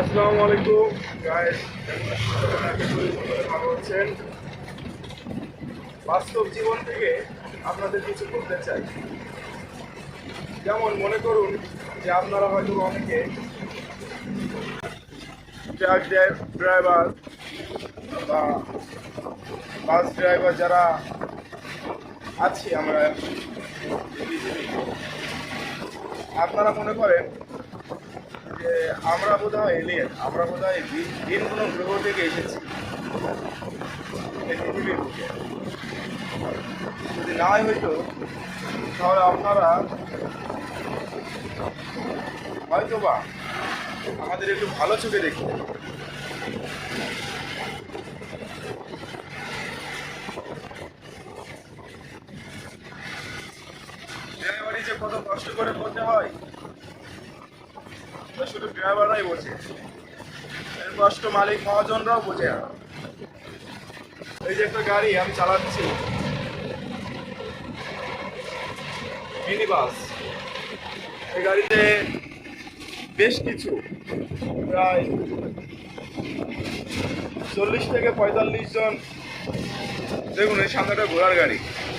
আসসালামু আলাইকুম। গাইস ভালো আছেন? বাস্তব জীবন থেকে আপনাদের কিছু বলতে চাই। যেমন মনে করুন যে আপনারা হয়তো অনেকে ট্রাক ড্রাইভার বা বাস ড্রাইভার যারা আছি আমরা। আপনারা মনে করেন আমরা বোধ হয় এলিয়েন আমরা বোধ হয় ভিন কোনো গ্রহ থেকে এসেছি। পৃথিবীর বুকে। যদি নাই হইতো, তাহলে আপনারা হয়তো বা আমাদের একটু ভালো চোখে দেখতেন যে কত কষ্ট করে পড়তে হয়। এটা শুধু ড্রাইভাররাই বোঝে এর কষ্ট মালিক মহাজনরাও বোঝে। এই যে একটা গাড়ি, আমি চালাচ্ছি। মিনি বাস এই গাড়িতে বেশ কিছু, প্রায় চল্লিশ থেকে পঁয়তাল্লিশ জন। দেখুন, এই সামনেটা ঘোড়ার গাড়ি।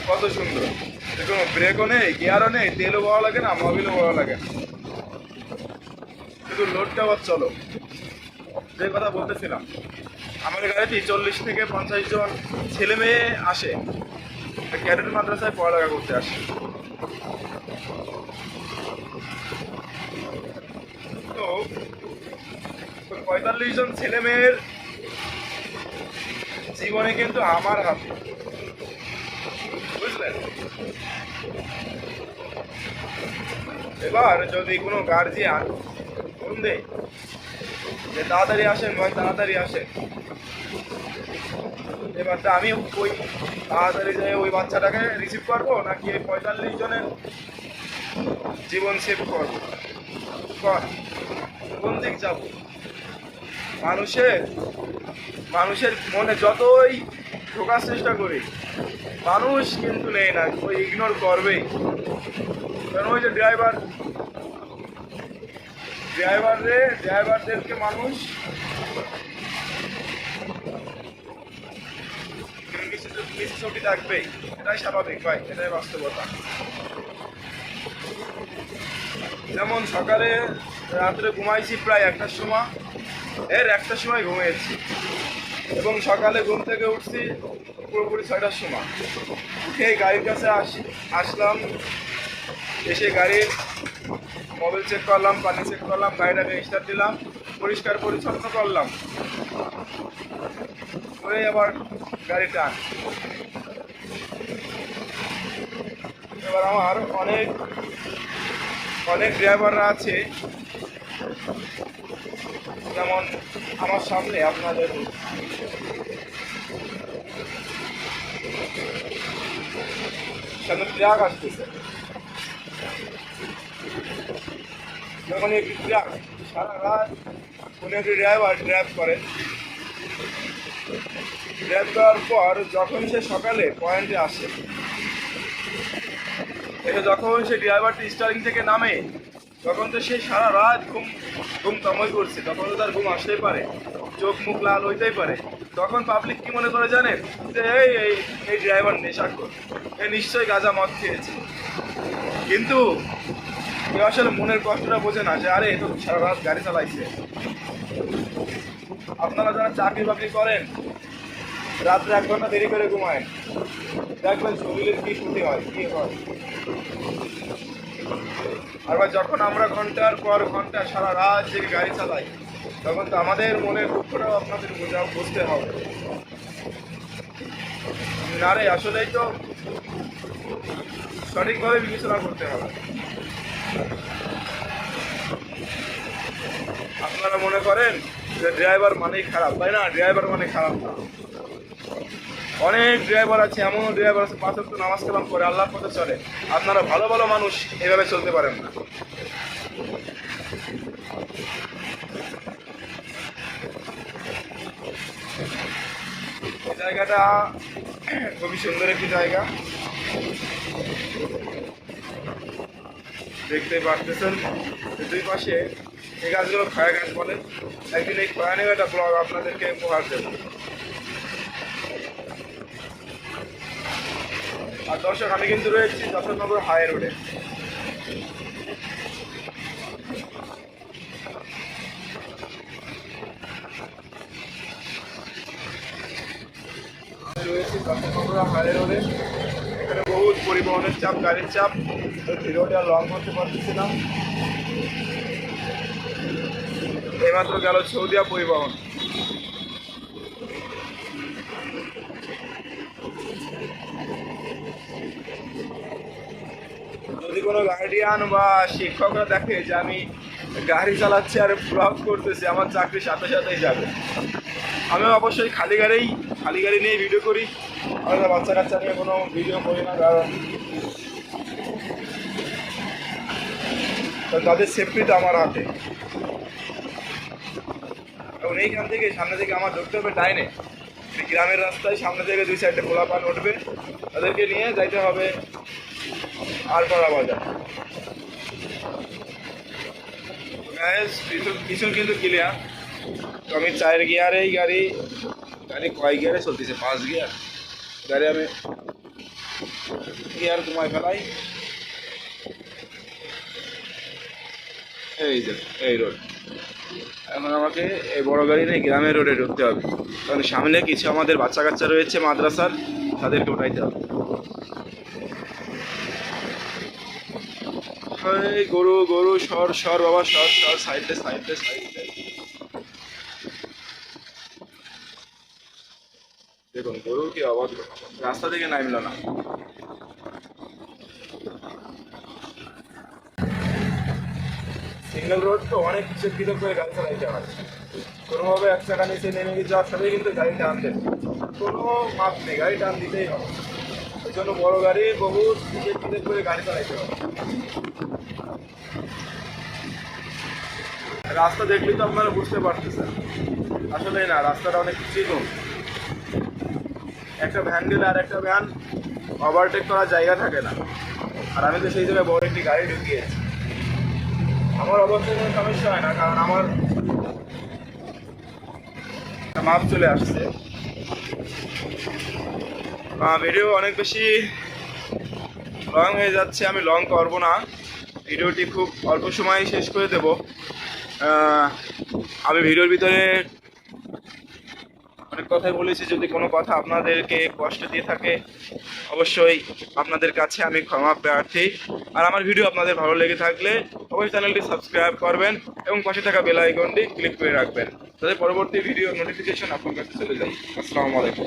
কত সুন্দর। দেখুন, ব্রেকও নেই, গিয়ারও নেই, তেলও পাওয়া লাগে না, মোবিলও পাওয়া লাগে না। শুধু লোডটা আবার চলো। যে কথা বলতেছিলাম আমার গাড়িতে চল্লিশ থেকে পঞ্চাশ জন ছেলে মেয়ে আসে ক্যাডেট মাদ্রাসায় পড়ালেখা করতে আসে। তো পঁয়তাল্লিশ জন ছেলে মেয়ের জীবনে কিন্তু আমার হাতে। বুঝলেন এবার যদি কোনো গার্জিয়ান ফোন যে তাড়াতাড়ি আসেন ভাই তাড়াতাড়ি আসেন এবার তা আমি ওই তাড়াতাড়ি যাই ওই বাচ্চাটাকে রিসিভ করব, নাকি এই পঁয়তাল্লিশ জনের জীবন সেভ করব? কর, কোন দিক যাব? মানুষের মানুষের মনে যতই ঢোকার চেষ্টা করি, মানুষ কিন্তু নেই না, ওই ইগনোর করবেই। কারণ ওই যে ড্রাইভার ড্রাইভার রে ড্রাইভারদেরকে মানুষ ছবি থাকবেই। এটাই স্বাভাবিক, ভাই, এটাই বাস্তবতা। যেমন সকালে রাত্রে ঘুমাইছি প্রায় একটার সময়, এর একটার সময় ঘুমিয়েছি। এবং সকালে ঘুম থেকে উঠছি পুরোপুরি ছয়টার সময়। উঠে গাড়ির কাছে আস আসলাম, এসে গাড়ির মোবাইল চেক করলাম, পানি চেক করলাম গাড়িটাকে স্টার্ট দিলাম, পরিষ্কার পরিচ্ছন্ন করলাম। করে আবার গাড়ি টান এবার আমার অনেক অনেক ড্রাইভাররা আছে। যেমন আমার সামনে আপনাদের সামনে ট্রাক আসতেছে। যখন একটি ট্রাক সারা রাত কোনো একটি ড্রাইভার ড্রাইভ করে ড্রাইভ করার পর যখন সে সকালে পয়েন্টে আসে, এটা যখন সে ড্রাইভারটি স্টারিং থেকে নামে, তখন তো সে সারা রাত ঘুম ঘুম কামাই করছে। তখন তো তার ঘুম আসতেই পারে, চোখ মুখ লাল হইতেই পারে। তখন পাবলিক কি মনে করে জানেন? যে এই এই এই ড্রাইভার নেশাখোর এ নিশ্চয়ই গাঁজা মদ খেয়েছে। কিন্তু কেউ আসলে মনের কষ্টটা বোঝে না যে, আরে, তো সারা রাত গাড়ি চালাইছে। আপনারা যারা চাকরি বাকরি করেন, রাত্রে এক ঘণ্টা দেরি করে ঘুমায়। দেখবেন শরীরের কি ক্ষতি হয়, কি হয়। আবার যখন আমরা ঘণ্টার পর ঘণ্টা সারা রাত জেগে গাড়ি চালাই, তখন তো আমাদের মনের দুঃখটাও আপনাদের বোঝা, বুঝতে হবে। না রে, আসলেই তো সঠিকভাবে বিবেচনা করতে হবে। আপনারা মনে করেন যে ড্রাইভার মানেই খারাপ, তাই না? ড্রাইভার মানে খারাপ না। অনেক ড্রাইভার আছে এমন ড্রাইভার আছে, পাঁচ তো নামাজ কালাম করে আল্লাহ পথে চলে। আপনারা ভালো ভালো মানুষ, এভাবে চলতে পারেন না। জায়গাটা খুবই সুন্দর একটি জায়গা। দেখতে পারতেছেন। দুই পাশে এই গাছগুলো খয়া গাছ বলে। একদিন এই খয়া নিয়ে একটা ব্লগ আপনাদেরকে উপহার দেবো। আর দর্শক, আমি কিন্তু রয়েছি যশোরনগর হাই রোডে। রয়েছি যশোরনগর হাই রোডে। এখানে বহুত পরিবহনের চাপ, গাড়ির চাপ। ভিডিওটা লং করতে পারতেছি না। এইমাত্র গেল সৌদিয়া পরিবহন। যদি কোনো গার্ডিয়ান বা শিক্ষকরা দেখে যে আমি গাড়ি চালাচ্ছি আর ব্লগ করতেছি, আমার চাকরির সাথে সাথেই যাবে। আমি অবশ্যই খালি গাড়িই, খালি গাড়ি নিয়ে ভিডিও করি। আমরা বাচ্চা কাচ্চা নিয়ে কোনো ভিডিও করি না, কারণ তাদের সেফটিটা আমার হাতে। এবং এইখান থেকে সামনে থেকে আমার ঢুকতে হবে ডাইনে গ্রামের রাস্তায় সামনে থেকে দুই সাইডে খোলা পান উঠবে তাদেরকে নিয়ে যাইতে হবে আর করা বাজার পিছন কিন্তু ক্লিয়ার তো আমি চার গিয়ারেই গাড়ি গাড়ি কয় গিয়ারে চলতেছে? পাঁচ গিয়ার গাড়ি আমি গিয়ার তোমায় ফেলাই এই যে, এই রোড। এখন আমাকে এই বড় গাড়ি নিয়ে গ্রামের রোডে ঢুকতে হবে। কারণ সামনে কিছু আমাদের বাচ্চা কাচ্চা রয়েছে মাদ্রাসার, তাদেরকে উঠাইতে হবে। গরু গরু, সর সর, বাবা, সর সর, সাইডে সাইডে সাইডে। দেখুন গরু কি অভদ্র রাস্তা থেকে নামলো না। সিঙ্গেল রোড তো অনেক কিছু ভিতর করে গাড়ি চালাইতে হয় কোনোভাবে এক চাকা নিচে নেমে গিয়ে যাওয়ার সাথে কিন্তু গাড়ি টান দেবে। কোনো মাপ নেই, গাড়ি টান দিতেই হবে। ওই জন্য বড় গাড়ি বহু টিকিট টিকিট করে গাড়ি চালাইতে হবে। রাস্তা দেখলেই তো আপনারা বুঝতে পারতেছেন। আসলে না, রাস্তাটা অনেক চিকন। একটা ভ্যান গেলে আর একটা ভ্যান ওভারটেক করার জায়গা থাকে না। আর আমি তো সেই জায়গায় বড় একটি গাড়ি ঢুকিয়েছি। আমার অবশ্যই কোনো সমস্যা হয় না, কারণ আমার মাপ চলে আসছে। ভিডিও অনেক বেশি লং হয়ে যাচ্ছে, আমি লং করব না। ভিডিওটি খুব অল্প সময় শেষ করে দেব। আমি ভিডিওর ভিতরে অনেক কথাই বলেছি, যদি কোনো কথা আপনাদেরকে কষ্ট দিয়ে থাকে, অবশ্যই আপনাদের কাছে আমি ক্ষমা প্রার্থী। আর আমার ভিডিও আপনাদের ভালো লেগে থাকলে অবশ্যই চ্যানেলটি সাবস্ক্রাইব করবেন এবং পাশে থাকা বেল আইকনটি ক্লিক করে রাখবেন। তাদের পরবর্তী ভিডিও নোটিফিকেশন আপনার কাছে চলে যায়। আসসালামু আলাইকুম।